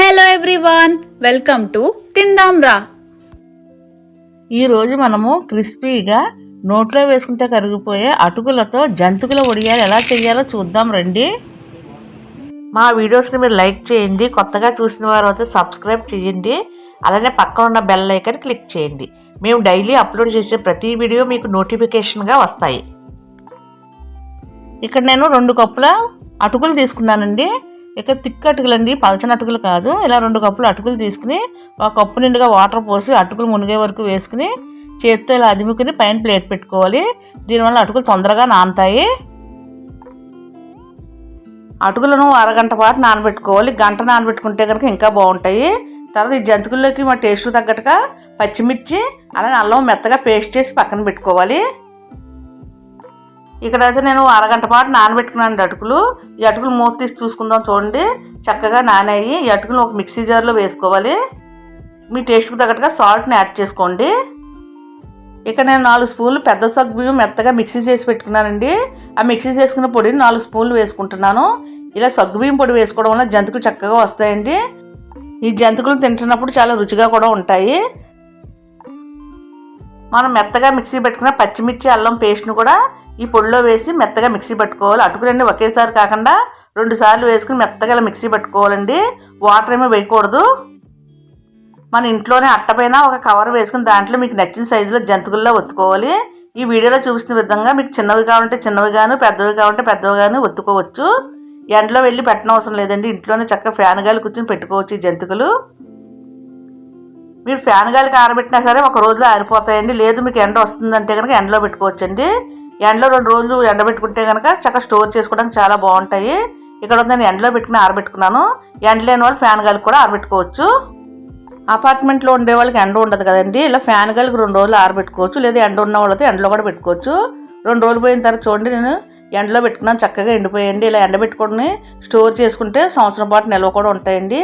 Hello everyone welcome to తిందాం రా ఈరోజు మనము క్రిస్పీగా నోట్లో వేసుకుంటే కరిగిపోయే అటుకులతో జంతుకుల ఒడియాలు ఎలా చేయాలో చూద్దాం రండి. మా వీడియోస్ని మీరు లైక్ చేయండి కొత్తగా చూసిన వారు అయితే సబ్స్క్రైబ్ చేయండి అలానే పక్కన ఉన్న బెల్ ఐకన్ క్లిక్ చేయండి. మేము డైలీ అప్లోడ్ చేసే ప్రతి వీడియో మీకు నోటిఫికేషన్గా వస్తాయి. ఇక్కడ నేను రెండు కప్పుల అటుకులు తీసుకున్నానండి. ఇక తిక్క అటుకులు అండి పలచని అటుకులు కాదు. ఇలా రెండు కప్పులు అటుకులు తీసుకుని ఒక కప్పు నిండుగా వాటర్ పోసి అటుకులు మునిగే వరకు వేసుకుని చేత్తో ఇలా అదిముకుని పైన ప్లేట్ పెట్టుకోవాలి. దీనివల్ల అటుకులు తొందరగా నానతాయి. అటుకులను అరగంట పాటు నానబెట్టుకోవాలి. గంట నానబెట్టుకుంటే కనుక ఇంకా బాగుంటాయి. తర్వాత ఈ జంతికల్లోకి మా టేస్ట్ తగ్గట్టుగా పచ్చిమిర్చి అలానే అల్లం మెత్తగా పేస్ట్ చేసి పక్కన పెట్టుకోవాలి. ఇక్కడైతే నేను అరగంట పాటు నానబెట్టుకున్నాను అటుకులు. ఈ అటుకులు మూత తీసి చూసుకుందాం చూడండి. చక్కగా నానాయి. ఈ అటుకులు ఒక మిక్సీ జార్లో వేసుకోవాలి. మీ టేస్ట్కి తగ్గట్టుగా సాల్ట్ని యాడ్ చేసుకోండి. ఇక్కడ నేను నాలుగు స్పూన్లు పెద్ద సగ్గు బియ్యం మెత్తగా మిక్సీ చేసి పెట్టుకున్నానండి. ఆ మిక్సీ చేసుకున్న పొడిని నాలుగు స్పూన్లు వేసుకుంటున్నాను. ఇలా సగ్గు బియ్యం పొడి వేసుకోవడం వల్ల జంతుకులు చక్కగా వస్తాయండి. ఈ జంతుకులు తింటున్నప్పుడు చాలా రుచిగా కూడా ఉంటాయి. మనం మెత్తగా మిక్సీ పెట్టుకున్న పచ్చిమిర్చి అల్లం పేస్ట్ను కూడా ఈ పొడిలో వేసి మెత్తగా మిక్సీ పట్టుకోవాలి. అటుకులన్నీ ఒకేసారి కాకుండా రెండు సార్లు వేసుకుని మెత్తగా మిక్సీ పట్టుకోవాలండి. వాటర్ ఏమీ వేయకూడదు. మన ఇంట్లోనే అట్టపైన ఒక కవర్ వేసుకుని దాంట్లో మీకు నచ్చిన సైజులో జంతుకుల్లో ఒత్తుకోవాలి. ఈ వీడియోలో చూపిస్తున్న విధంగా మీకు చిన్నవి కావాలంటే చిన్నవి గాను పెద్దవి కావాలంటే పెద్దవి గాను ఒత్తుకోవచ్చు. ఎండలో వెళ్ళి పెట్టనవసరం లేదండి. ఇంట్లోనే చక్కగా ఫ్యాన్ గాలి కూర్చొని పెట్టుకోవచ్చు ఈ జంతికలు. మీరు ఫ్యాన్ గాలికి ఆరబెట్టినా సరే ఒక రోజులో ఆరిపోతాయండి. లేదు మీకు ఎండ వస్తుందంటే కనుక ఎండలో పెట్టుకోవచ్చండి. ఎండలో రెండు రోజులు ఎండబెట్టుకుంటే కనుక చక్కగా స్టోర్ చేసుకోవడానికి చాలా బాగుంటాయి. ఇక్కడ నేను ఎండలో పెట్టుకుని ఆరబెట్టుకున్నాను. ఎండ లేని వాళ్ళు ఫ్యాన్ గాలికి కూడా ఆరబెట్టుకోవచ్చు. అపార్ట్మెంట్లో ఉండే వాళ్ళకి ఎండ ఉండదు కదండి. ఇలా ఫ్యాన్ గాలికి రెండు రోజులు ఆరబెట్టుకోవచ్చు. లేదా ఎండ ఉన్న వాళ్ళతో ఎండలో కూడా పెట్టుకోవచ్చు. రెండు రోజులు పోయిన తర్వాత చూడండి నేను ఎండలో పెట్టుకున్నాను. చక్కగా ఎండిపోయండి. ఇలా ఎండబెట్టుకొని స్టోర్ చేసుకుంటే సంవత్సరం పాటు నిల్వ కూడా ఉంటాయండి.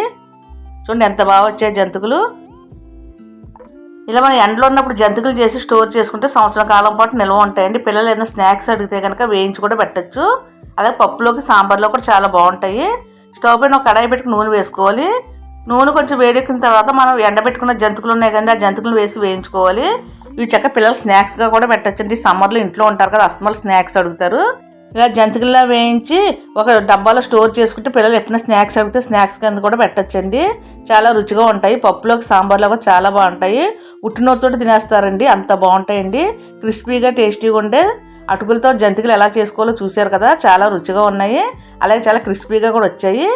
చూడండి ఎంత బాగా వచ్చాయి జంతుకులు ఇలా మనం ఎండలో ఉన్నప్పుడు జంతికలు చేసి స్టోర్ చేసుకుంటే సంవత్సరం కాలం పాటు నిల్వ ఉంటాయండి. పిల్లలు ఏదైనా స్నాక్స్ అడిగితే కనుక వేయించి కూడా పెట్టచ్చు. అలాగే పప్పులోకి సాంబార్లో కూడా చాలా బాగుంటాయి. స్టవ్ పైన ఒక కడాయి పెట్టుకుని నూనె వేసుకోవాలి. నూనె కొంచెం వేడెక్కిన తర్వాత మనం ఎండబెట్టుకున్న జంతుకులు ఉన్నాయి కానీ ఆ జంతుకులు వేసి వేయించుకోవాలి. ఇవి చక్క పిల్లలు స్నాక్స్గా కూడా పెట్టచ్చండి. సమ్మర్లో ఇంట్లో ఉంటారు కదా అస్తమాలు స్నాక్స్ అడుగుతారు. ఇలా జంతికల్లా వేయించి ఒక డబ్బాలో స్టోర్ చేసుకుంటే పిల్లలు ఎప్పుడైనా స్నాక్స్ అడిగితే స్నాక్స్ కింద కూడా పెట్టచ్చండి. చాలా రుచిగా ఉంటాయి. పప్పులోకి సాంబార్లో కూడా చాలా బాగుంటాయి. ఉట్టినోటితో తినేస్తారండి. అంత బాగుంటాయండి. క్రిస్పీగా టేస్టీగా ఉండే అటుకులతో జంతికలు ఎలా చేసుకోవాలో చూశారు కదా. చాలా రుచిగా ఉన్నాయి. అలాగే చాలా క్రిస్పీగా కూడా వచ్చాయి.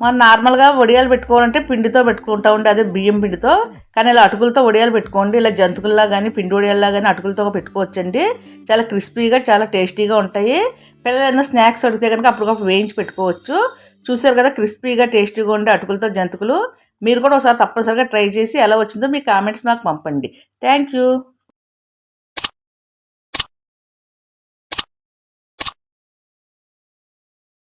మనం నార్మల్గా వడియాలు పెట్టుకోవాలంటే పిండితో పెట్టుకుంటూ ఉండే అదే బియ్యం పిండితో. కానీ ఇలా అటుకులతో వడియాలు పెట్టుకోండి ఇలా జంతుకుల్లా కానీ పిండి వడియాల్లా కానీ అటుకులతో పెట్టుకోవచ్చండి. చాలా క్రిస్పీగా చాలా టేస్టీగా ఉంటాయి. పిల్లలు ఏదైనా స్నాక్స్ అడిగితే కనుక అప్పటికప్పుడు వేయించి పెట్టుకోవచ్చు. చూసారు కదా క్రిస్పీగా టేస్టీగా ఉండే అటుకులతో జంతుకులు. మీరు కూడా ఒకసారి తప్పనిసరిగా ట్రై చేసి ఎలా వచ్చిందో మీ కామెంట్స్ మాకు పంపండి. Thank you.